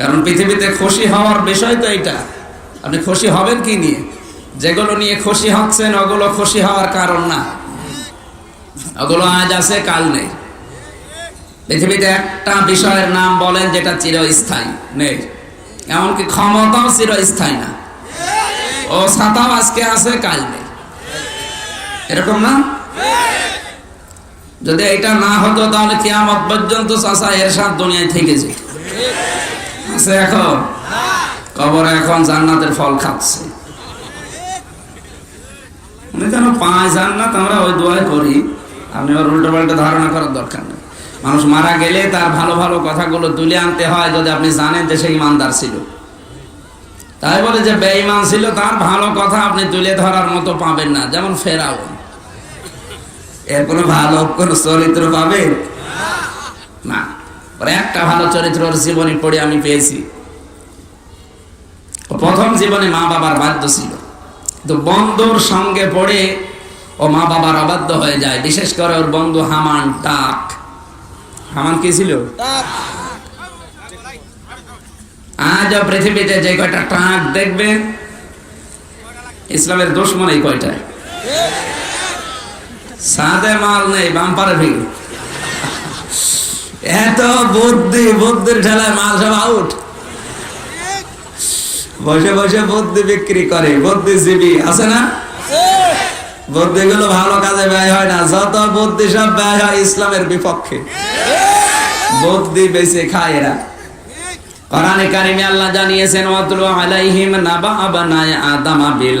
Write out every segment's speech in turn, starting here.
কারণ পৃথিবীতে খুশি হওয়ার বিষয় তো এটা আপনি খুশি হবেন কি নিয়ে? যেগুলো নিয়ে খুশি হচ্ছেন, ওগুলো খুশি হওয়ার কারণ না। ওগুলো আজ আছে, কাল নেই। পৃথিবীতে একটা বিষয়ের নাম বলেন যেটা চিরস্থায়ী নেই। এমনকি ক্ষমতাও চিরস্থায়ী না। ও ছাতাও আজকে আছে, কাল নেই। এরকম না? যদি এটা না হতো তাহলে কিয়ামত পর্যন্ত চাষা এর সাথ দুনিয়ায় থেকে যেত। আছে এখন? কবর এখন জান্নাতের ফল খাচ্ছে। পাঁচ জান্নাত, আমরা ওই দোয়াই করি। আপনি উল্টো পাল্টা ধারণা করার দরকার নেই। মানুষ মারা গেলে তার ভালো ভালো কথাগুলো তুলে আনতে হয়, যদি আপনি জানেন যে সে ইমানদার ছিল। তাই বলে যে বেঈমান ছিল, তার ভালো কথা আপনি তুলে ধরার মতো পাবেন না, যেমন ফেরাও এর কোনো ভালো, কোনো চরিত্র পাবে না একটা ভালো চরিত্র ওর জীবনী পড়ে আমি পেয়েছি। প্রথম জীবনে মা বাবার বাধ্য ছিল। তো বন্ধুর সঙ্গে পড়ে ও মা বাবার অবাধ্য হয়ে যায়। বিশেষ করে ওর বন্ধু হামান টাক। হামান কি ছিল? আজ পৃথিবীতে যে কয়টা ট্রাক দেখবে, ইসলামের দুশ্মন এই কয়টায়? সাদে মাল নেই, বাম্পারে ভিড় এত বুদ্ধি, বুদ্ধির ঠেলায় মাল সব আউট বসে বসে বুদ্ধি বিক্রি করে, বুদ্ধিজীবী, আছে না? ভালো কাজে ব্যয় হয় না, যত বুদ্ধি সব ব্যয় হয় ইসলামের বিপক্ষে। বুদ্ধি বেশি খায় এরা। কোরআনে কারিমে আল্লাহ জানিয়েছেন, ওয়াতলু আলাইহিম নাবা আদামা বিল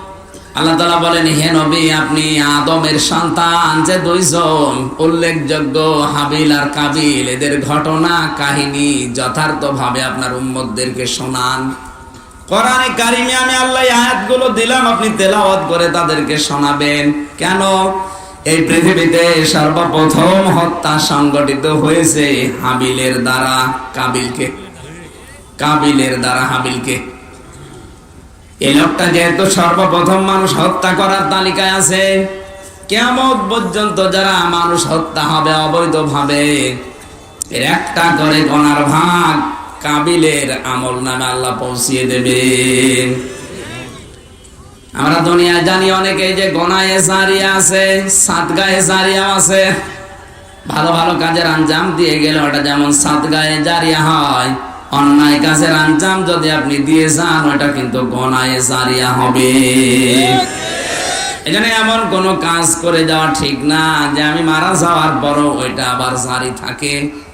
আল্লাহ তালা বলেন, হে নবী, আপনি আদমের সন্তান, যে দুইজন উল্লেখযোগ্য হাবিল আর কাবিল, এদের ঘটনা, কাহিনী যথার্থ ভাবে আপনার উম্মতদেরকে শোনান। কোরআনে কারিমে আমি আল্লাহ আয়াতগুলো দিলাম, আপনি তেলাওয়াত করে তাদেরকে শোনাবেন। কেন? এই পৃথিবীতে সর্বপ্রথম হত্যা সংগঠিত হয়েছে হাবিলের দ্বারা, কাবিলকে। কাবিলের দ্বারা হাবিলকে। এই লোকটা যেহেতু সর্বপ্রথম মানুষ হত্যা করার তালিকায় আছে কেমন পর্যন্ত যারা মানুষ হত্যা হবে অবৈধভাবে, এর একটা করে গনার ভাগ কাবিলের আমল নামে আল্লাহ পৌঁছিয়ে দেবে। আমরা দুনিয়ায় জানি অনেকে যে গনায় জারিয়া আছে সাতগায়ে জারিয়া আছে, ভালো ভালো কাজের আঞ্জাম দিয়ে গেলে ওটা যেমন সাতগায়ে জারিয়া হয় অন্যায় কাজের আঞ্জাম যদি আপনি দিয়ে যান ওটা কিন্তু গনায় জারিয়া হবে। এখানে এমন কোন কাজ করে যাওয়া ঠিক না, যে আমি মারা যাওয়ার পরও ওইটা আবার জারি থাকে।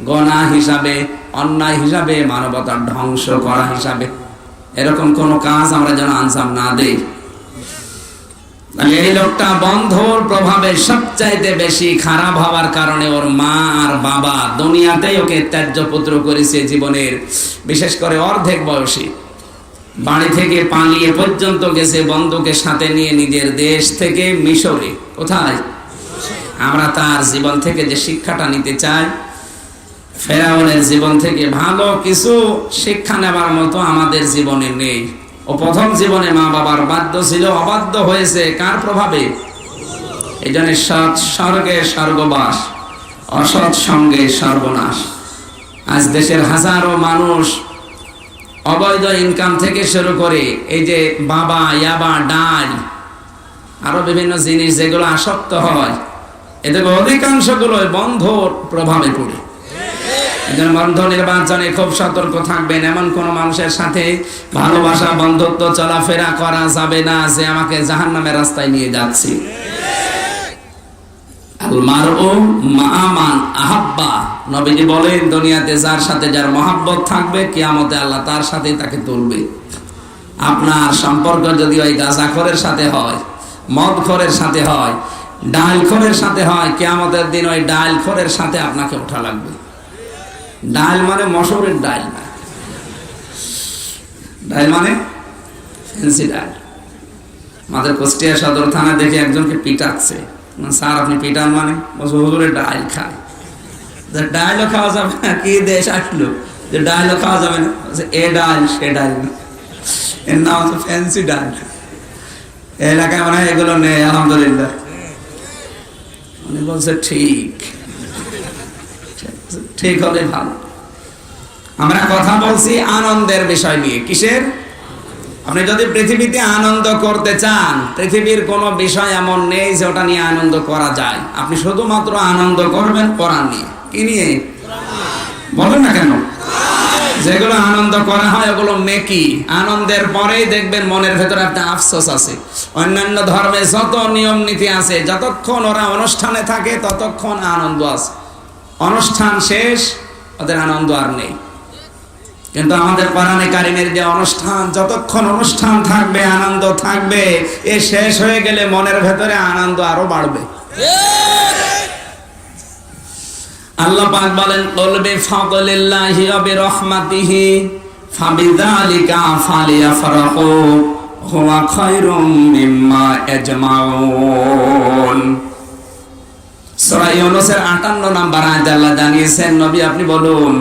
গনা হিসাবে, অন্যায় হিসাবে মানবতার ধ্বংস করা হিসাবে। এরকম কোন কাজ আমরা যেন আনসাম না দেই। এই লোকটা বন্ধর প্রভাবে সবচাইতে বেশি খারাপ হওয়ার কারণে ওর মা আর বাবা দুনিয়াতেই ওকে ত্যায্য পুত্র করেছে জীবনের, বিশেষ করে অর্ধেক বয়সী। বাড়ি থেকে পালিয়ে পর্যন্ত গেছে বন্ধুকে সাথে নিয়ে নিজের দেশ থেকে মিশরে। কোথায়? আমরা তার জীবন থেকে যে শিক্ষাটা নিতে চাই, ফেরাউনের জীবন থেকে ভালো কিছু শিক্ষা নেবার মতো আমাদের জীবনে নেই। ও প্রথম জীবনে মা বাবার বাধ্য ছিল, অবাধ্য হয়েছে। কার প্রভাবে? এই সৎ স্বর্গে স্বর্গবাস, অসৎ সঙ্গে সর্বনাশ। আজ দেশের হাজারো মানুষ অবৈধ ইনকাম থেকে শুরু করে এই যে বাবা, ইয়াবা, ডাল, আরও বিভিন্ন জিনিস যেগুলো আসক্ত হয়, এদের অধিকাংশগুলো বন্ধ প্রভাবে পড়ে। একজন বন্ধ নির্বাচনে খুব সতর্ক থাকবেন। এমন কোন মানুষের সাথে ভালোবাসা, বন্ধুত্ব, চলাফেরা করা যাবে না যে আমাকে জাহান নামের রাস্তায় নিয়ে যাচ্ছি। আল্লাহ তার তাকে তুলবে। আপনার সম্পর্ক যদি ওই গাঁজাখরের সাথে হয় মদ খরের সাথে হয় ডাল খরের সাথে হয়, কেয়ামতের দিন ওই ডাল খরের সাথে আপনাকে ওঠা লাগবে। ডাল মানে মশরের ডাল। ডাল মানে ফ্যান্সি ডাল। আমাদের কুষ্টিয়া সদর থানা দেখে একজনকে পিটাচ্ছে। স্যার, আপনি পিটান মানে? হুজুরে, ডাল খায়। যে ডালও খাওয়া যাবে না, কি দেশ আসলো? যে ডালও খাওয়া যাবে না। এ ডাল, সে ডাল। এর নাম হচ্ছে ফ্যান্সি ডাল। এলাকায় মনে হয় এগুলো নেই, আলহামদুলিল্লাহ। উনি বলছে, ঠিক। ঠিক হলে ভালো। আমরা কথা বলছি আনন্দের বিষয় নিয়ে। কিসের? আপনি যদি পৃথিবীতে আনন্দ করতে চান, পৃথিবীর কোনো বিষয় এমন নেই যে ওটা নিয়ে আনন্দ করা যায়। আপনি শুধুমাত্র আনন্দ করবেন কোরআন নিয়ে। কি নিয়ে? বলেন না কেন? যেগুলো আনন্দ করা হয়, ওগুলো মেকি আনন্দের পরেই দেখবেন মনের ভেতরে একটা আফসোস আছে। অন্যান্য ধর্মে যত নিয়ম নীতি আছে, যতক্ষণ ওরা অনুষ্ঠানে থাকে, ততক্ষণ আনন্দ আছে। অনুষ্ঠান শেষ, ওদের আনন্দ আর নেই। কিন্তু আমাদের কোরআনে কারিমের যে অনুষ্ঠান, যতক্ষণ অনুষ্ঠান থাকবে, আনন্দ থাকবে, এ শেষ হয়ে গেলে মনের ভেতরে আনন্দ আরও বাড়বে। আল্লাহ পাক বলেন বলবে ফাদলিল্লাহি ওয়া ফালিয়াফরাহু, হুয়া খায়রুম মিম্মা সূরা ইউনূসের 58 নাম্বার আয়াতে আল্লাহ জানিয়েছেন, নবী আপনি বলুন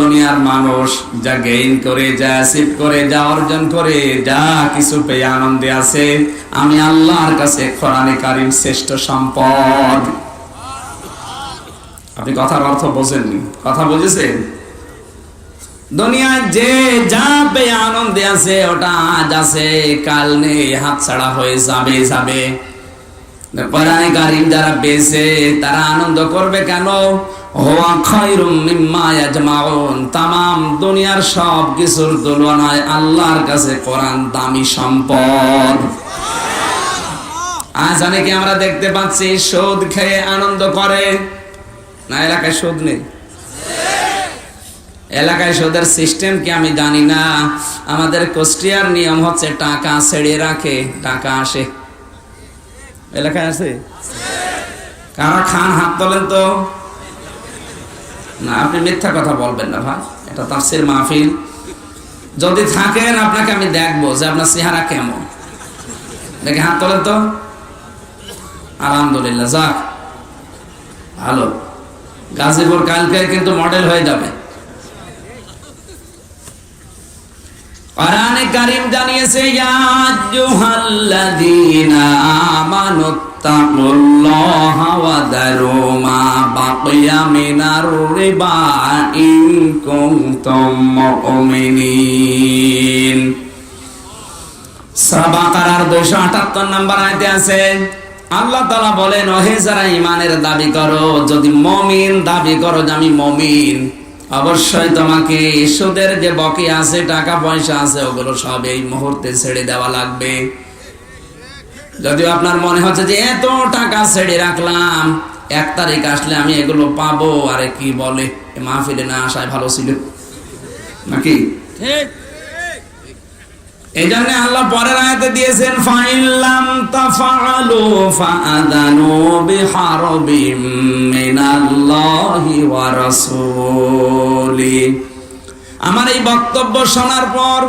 দুনিয়ার মানুষ যা গেইন করে, যা অ্যাচিভ করে, যা অর্জন করে, যা কিছু পেয়ে আনন্দে আছে, আমি আল্লাহর কাছে শ্রেষ্ঠ সম্পদ। আপনি কথার অর্থ বোঝেননি। কথা বুঝেছেন? দুনিয়ায় যে যা পেয়ে আনন্দে আছে, ওটা আজ আছে, কাল নেই, হাত ছাড়া হয়ে যাবে যাবে। কোরআনে যারা বেঁচে, তারা আনন্দ করবে কেন? দুনিয়ার সব আজ অনেকে আমরা দেখতে পাচ্ছি, সুদ খেয়ে আনন্দ করে। না, এলাকায় সুদ নেই। এলাকায় সুদের সিস্টেম কি আমি জানি না। আমাদের কুষ্টিয়ার নিয়ম হচ্ছে টাকা ছেড়ে রাখে, টাকা আসে। এলাকায় আছে? কারা খান হাত তোলেন তো। না, আপনি মিথ্যা কথা বলবেন না ভাই। এটা তাফসির মাহফিল। যদি থাকেন, আপনাকে আমি দেখব যে আপনার চেহারা কেমন। দেখে হাত তোলেন তো। আলহামদুলিল্লাহ, যাক। ভালো। গাজীপুর কালকে কিন্তু মডেল হয়ে যাবে। কোরআনে কারীম জানিয়েছে আইয়ুহাল্লাযীনা আমানুত্তাকুল্লাহা ওয়া দারু মা বাকিয়া মিনার রিবা ইন কুনতুম মুমিনিন। সূরা বাকারার 278 নম্বর আয়াতে আছে, আল্লাহ বলেন, ওহে যারা ঈমানের দাবি করো, যদি মুমিন দাবি করো যে আমি মুমিন অবশ্যই তোমাকে সুদের যে বকি আছে, টাকা পয়সা আছে, ওগুলো সব এই মুহূর্তে ছেড়ে দেওয়া লাগবে। যদিও আপনার মনে হচ্ছে যে এত টাকা ছেড়ে রাখলাম, এক তারিখ আসলে আমি এগুলো পাবো, আরে কি বলে? মাহফিলে না আসায় ভালো ছিল। নাকি? ঠিক। এই জন্য আল্লাহ পরের আয়াতে দিয়েছেন ফাআদানু বিহারবিম মিনাল্লাহি ওয়া রাসূলি। আমার এই বক্তব্য শোনার পর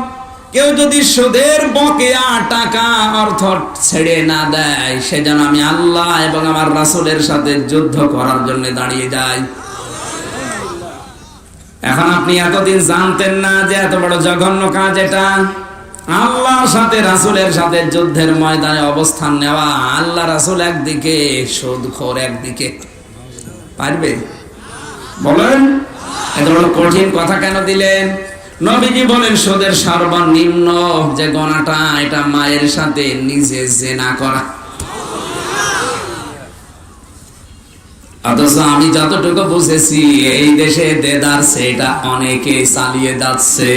কেউ যদি সুদের বকেয়া টাকা অর্থ ছেড়ে না দেয় সেজন্য আমি আল্লাহ এবং আমার রাসূলের সাথে যুদ্ধ করার জন্য দাঁড়িয়ে যাই এখন আপনি এতদিন জানতেন না যে এত বড় জঘন্য কাজ এটা। আল্লাহর সাথে, রাসূলের সাথে যুদ্ধের ময়দানে অবস্থান নেওয়া, আল্লাহ রাসূল একদিকে, সুদখোর একদিকে। পারবে? বলেন? এত কঠিন কথা কেন দিলেন? নবীজি বলেন, সুদের সর্বনিম্ন যে গণাটা, এটা মায়ের সাথে নিজে জেনা করা। অথচ আমি যতটুকু বুঝেছি, এই দেশে দেদার সেটা অনেকে চালিয়ে যাচ্ছে।